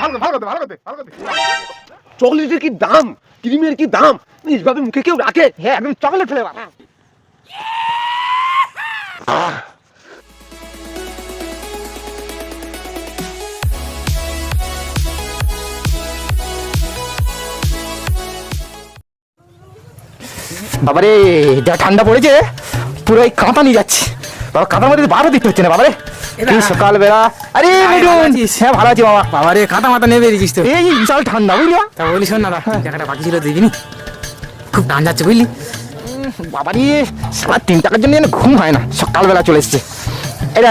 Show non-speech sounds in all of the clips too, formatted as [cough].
ভালো ভালো ভালো ভালো চকলেটের কি দাম? ক্রিমের কি দাম? এইভাবে মুখে কেউ রাখে? হ্যাঁ। একদম চকলেট ফ্লেভার বাবারে যা ঠান্ডা পড়েছে পুরো এই কাঁথা নিয়ে যাচ্ছে। বাবা কাঁথার মধ্যে বারো দিতে হচ্ছে না বাবারে। এই সকালবেলা আরে মিঠুন! হ্যাঁ ভালো আছি বাবা। বাবা রে মাথা নেবে তো এই বিশাল ঠান্ডা বুঝলি? তা বলি শোন না দা টাকাটা বাকি ছিল দিবিনি খুব টান যাচ্ছে বুঝলি? বাবারি সারা তিন টাকার জন্য যেন ঘুম হয় না সকালবেলা চলে এসছে। এটা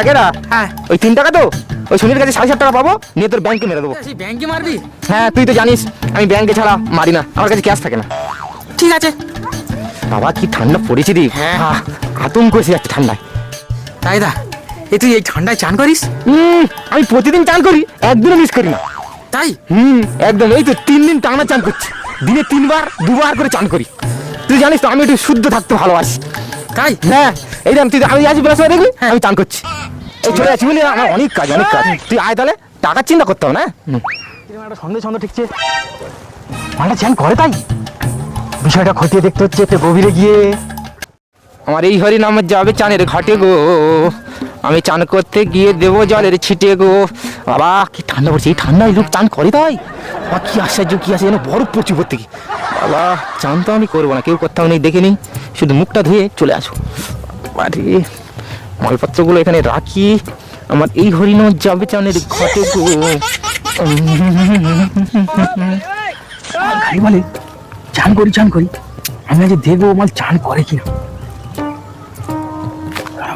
হ্যাঁ। ওই তিন টাকা তো? ওই সুনীল কাছে সাড়ে সাত টাকা পাবো নিয়ে তোর ব্যাংকে মেরে দেবো। ব্যাংকে মারবি? হ্যাঁ তুই তো জানিস আমি ব্যাংকে ছাড়া মারি না আমার কাছে ক্যাশ থাকে না। ঠিক আছে। বাবা কি ঠান্ডা পড়েছে রে। হ্যাঁ। আতঙ্ক এসে যাচ্ছে ঠান্ডায়। তাই দা। এ তুই এই ঠান্ডায় চান করিস? হুম আমি প্রতিদিন চান করি একদিনও মিস করি না। তাই? হুম একদম এই তো তিন দিন টানা চান করছি। দিনে তিনবার দুবার করে চান করি। তুই জানিস তো আমি একটু শুদ্ধ থাকতে ভালোবাসি। তাই? হ্যাঁ এই দেখ তুই আমি আজ বেলা সময় দেখবি আমি চান করছি। এই চলে যাচ্ছি বলি আমার অনেক কাজ অনেক কাজ। তুই আয় তাহলে টাকার চিন্তা করতে হবে না সন্দেহ সন্দেহ ঠিকছে। মালটা চান করে তাই। বিষয়টা খতিয়ে দেখতে হচ্ছে একটু গভীরে গিয়ে। আমার এই হরি নামের যাবে চানের ঘাটে গো। আমি চান করতে গিয়ে দেবো জলের ছিটে গো। বাবা, কি ঠান্ডা পড়ছে, এই ঠান্ডায় লোক চান করে তাই? বা কি আশ্চর্য, কি আছে যেন বরফ পড়ছে থেকে। বাবা, চান তো আমি করব না, কেউ করতে নেই, দেখে নিই শুধু মুখটা ধুয়ে চলে আসো। বাড়ি মালপত্রগুলো এখানে রাখি। আমার এই হরিণ যাবে চানের ঘটে গো। গাড়ি বলে, চান করি চান করি। আমি আজ দেখব মাল চান করে কিনা।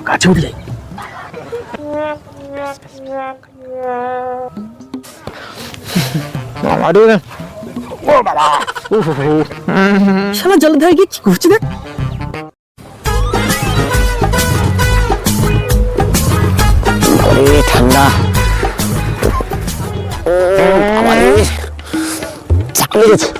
কাছে উঠে যাই। আমারও ও বাবা উফ, উফ, উফ। শালা জলের ধারে গিয়ে কি করছি দেখ ওরে ঠান্ডা ও আমারে চাপ লেগেছে বাবা।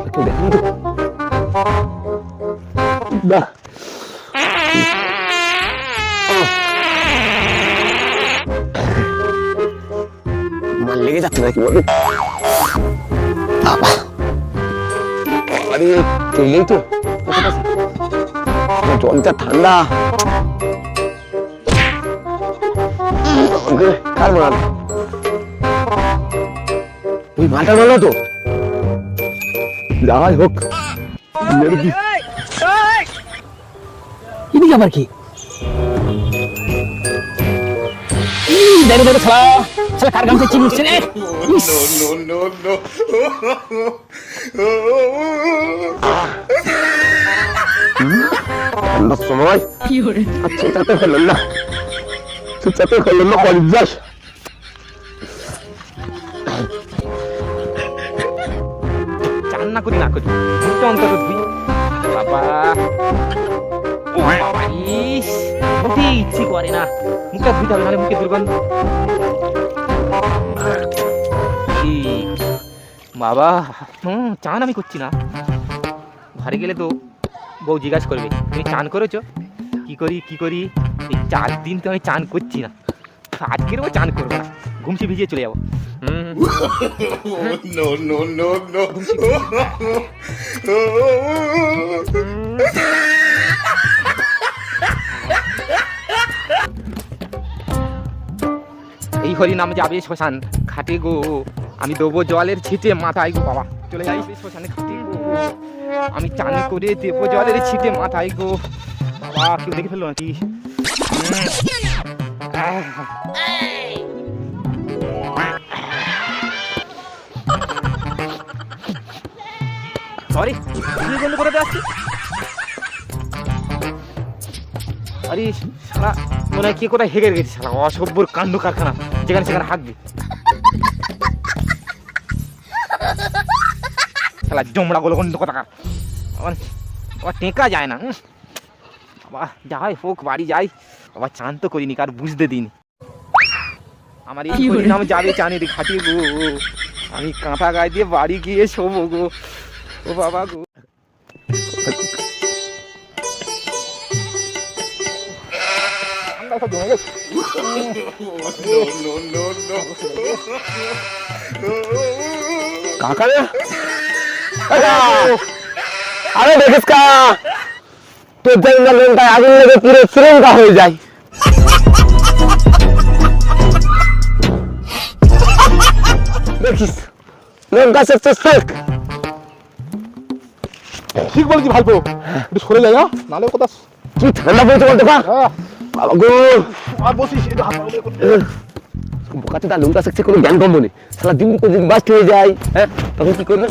একটু দেখুন তো বাহ আমার লেগে যাচ্ছে নাকি বলো বাবা আরে তেলেই তো জলটা ঠান্ডা আমাকে ছাড়বো না ওই মালটা বলো তো। যাই হোক দিই আবার কি? দেখো দেখো শালা শালা কার গামছা চিনি উঠছে সময়। চেঁচাতে হলো? না। চেঁচাতে হলো না অভ্যাস চান না করি না করি? ধুই বাবা। করে না। ধুইতে হবে, নাহলে মুখে দুর্গন্ধ। বাবা, হুম, চান আমি করছি না। ঘরে গেলে তো বউ জিজ্ঞাসা করবে, তুমি চান করেছ? কি করি কি করি? এই চার দিন তো আমি চান করছি না। আজকের ও চান করব। না ঘুমসি ভিজিয়ে চলে যাব। এই হরি নামে যাবে শ্মশান খাটে গো। আমি দেবো জলের ছিটে মাথায় গো। বাবা চলে যাই শ্মশানে খাটে গো। আমি চান করে দেবো জলের ছিটে মাথায় গো। বাবা কেউ দেখে ফেলল নাকি? [laughs] সরি কি বন্ধ করে আসছি আরে সারা মনে হয় কে কোথায় হেগে গেছে সারা অসভ্যর কাণ্ড কারখানা, যেখানে সেখানে হাঁকবে শালা, জমড়া গুলো গন্ধ কথা টেকা যায় না বাবা যাই হোক বাড়ি যাই। বাবা চান তো করিনি কার বুঝতে দিন আমার এই পরিণাম যাবে চানের ঘাটে গো। আমি কাঁথা গায়ে দিয়ে বাড়ি গিয়ে শোবো গো। ও বাবা গো। কাকা রে? আরে দেখিস কা। তোর জন্য লোনটায় আগুন লেগে পুরো শ্রীলঙ্কা হয়ে যায়। দেখিস লঙ্কা শেষ শেখ ঠিক বলছি ভাইপো একটু সরে হ্যাঁ? নাহলে কোথা কি ঠান্ডা পড়েছে বলতে পা। হ্যাঁ, বাবা গো আর বসিস একটু হাত পা উঠে করতে। বোকাতে তার লঙ্কা শেখছে কোনো জ্ঞান কম নেই। সালা দিন করে দিন বাস্ট হয়ে যায়। হ্যাঁ তখন কি করবে?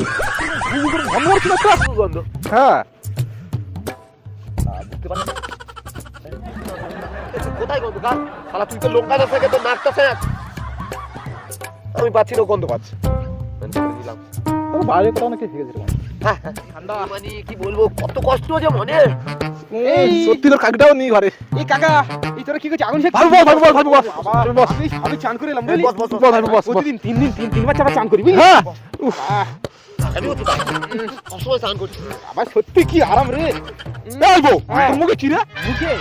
গন্ধ করছি না। তো? গন্ধ। হ্যাঁ কোথায় গন্ধ? কার? শালা তুই তো লঙ্কাটা থেকে তো নাকটা শেখ আমি পাচ্ছি না গন্ধ পাচ্ছি। ও, বাইরে কোথাও নাকি থেকে যেতে পারে। ঠান্ডা। মানে কি বলব? কত কষ্ট যে মনে। এই সত্যি তোর কাকটাও নেই ঘরে। এই কাকা এই তোরা কি করছিস? আগুন আমি আমি চান করে এলাম বস, বস, বস। বস প্রতিদিন তিন দিন তিন তিনবার চাপা চান করি হ্যাঁ। আমি তো সবসময় স্নান করছি আবার সত্যি কি আরাম রে বলব তোর মুখে কি মুখে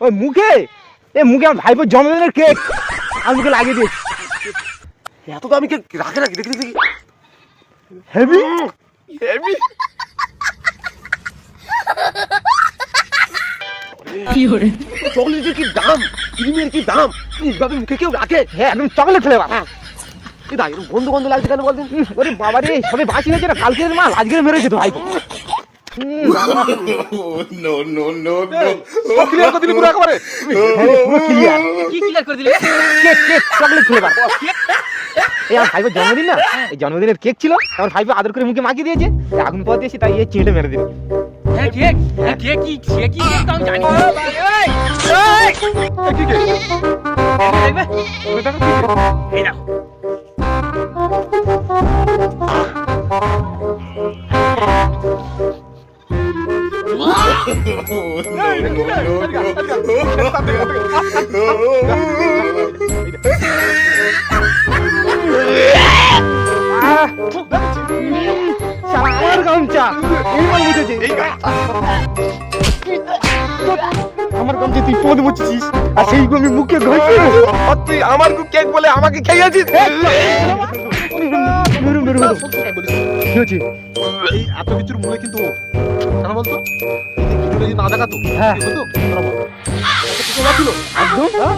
ওই মুখে এ মুখে আমার ভাইপোর জন্মদিনের কেক আমি মুখে লাগিয়ে দিয়েছি এত তো আমি কে রাখে নাকি দেখি দেখি হেভি হেভি চকলেটের কি দাম? ক্রিমের কি দাম? এইভাবে মুখে কেউ রাখে? হ্যাঁ একদম চকলেট ফ্লেভার এই দা এরকম গন্ধ গন্ধ লাগছে কেন বলতেন ওরে বাবা রে সবে বাসি হয়েছে না কালকের মাল আজকে মেরেছে তো কেক চকলেট ফ্লেভার এই আমার ভাইপোর জন্মদিন না? এই জন্মদিনের কেক ছিল আমার ভাইপো আদর করে মুখে মাখিয়ে দিয়েছে আগুন পাওয়া দিয়েছি তাই এই চেটে মেরে দিল। হ্যাঁ আমার গামছা তুই পদ বুঝছিস আর সেই আমি মুখে ঘষি তুই আমার কেক বলে আমাকে খেয়েছিস? মেরু মেরু মেরু। কি হচ্ছে? এই এত কিছুর মূলে কিন্তু। কেন বলতো? এই ভিডিওটা যদি না দেখাতো হ্যাঁ। কি হ্যাঁ?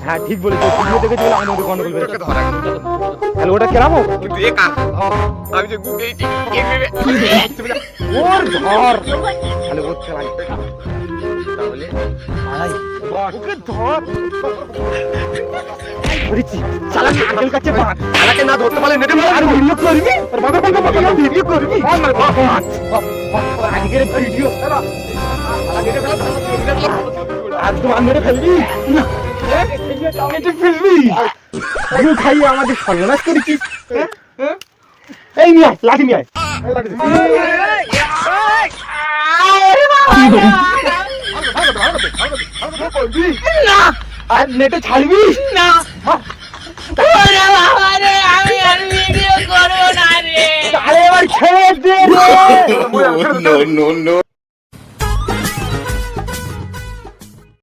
হ্যাঁ ঠিক বলেছিস তুমিও দেখেছিল আমি ওদের গন্ডগোল গেল। তাহলে ওটা কেরামো কিন্তু এ কার? আমি যে গুকে এই ঠিক- ওর ধর তাহলে ওর খেলা তাহলে ওকে ধর ধরেছি শালা নারকেল কাছে বাঁধ শালাকে না ধরতে পারলে নেটে আর ভিডিও করবি আর বাবা বাবা বাবা ভিডিও করবি আজকের ভিডিও একদম আন্দরে ফেলবি না এটা ফেলবি মুখ খাইয়ে আমাদের সর্বনাশ করেছিস হ্যাঁ? হ্যাঁ? এই নিয়ে আয়, লাঠি নিয়ে না। আর নেটে ছাড়বি? না। আরে এবার ছেড়ে দে। রে [laughs] no, no, no.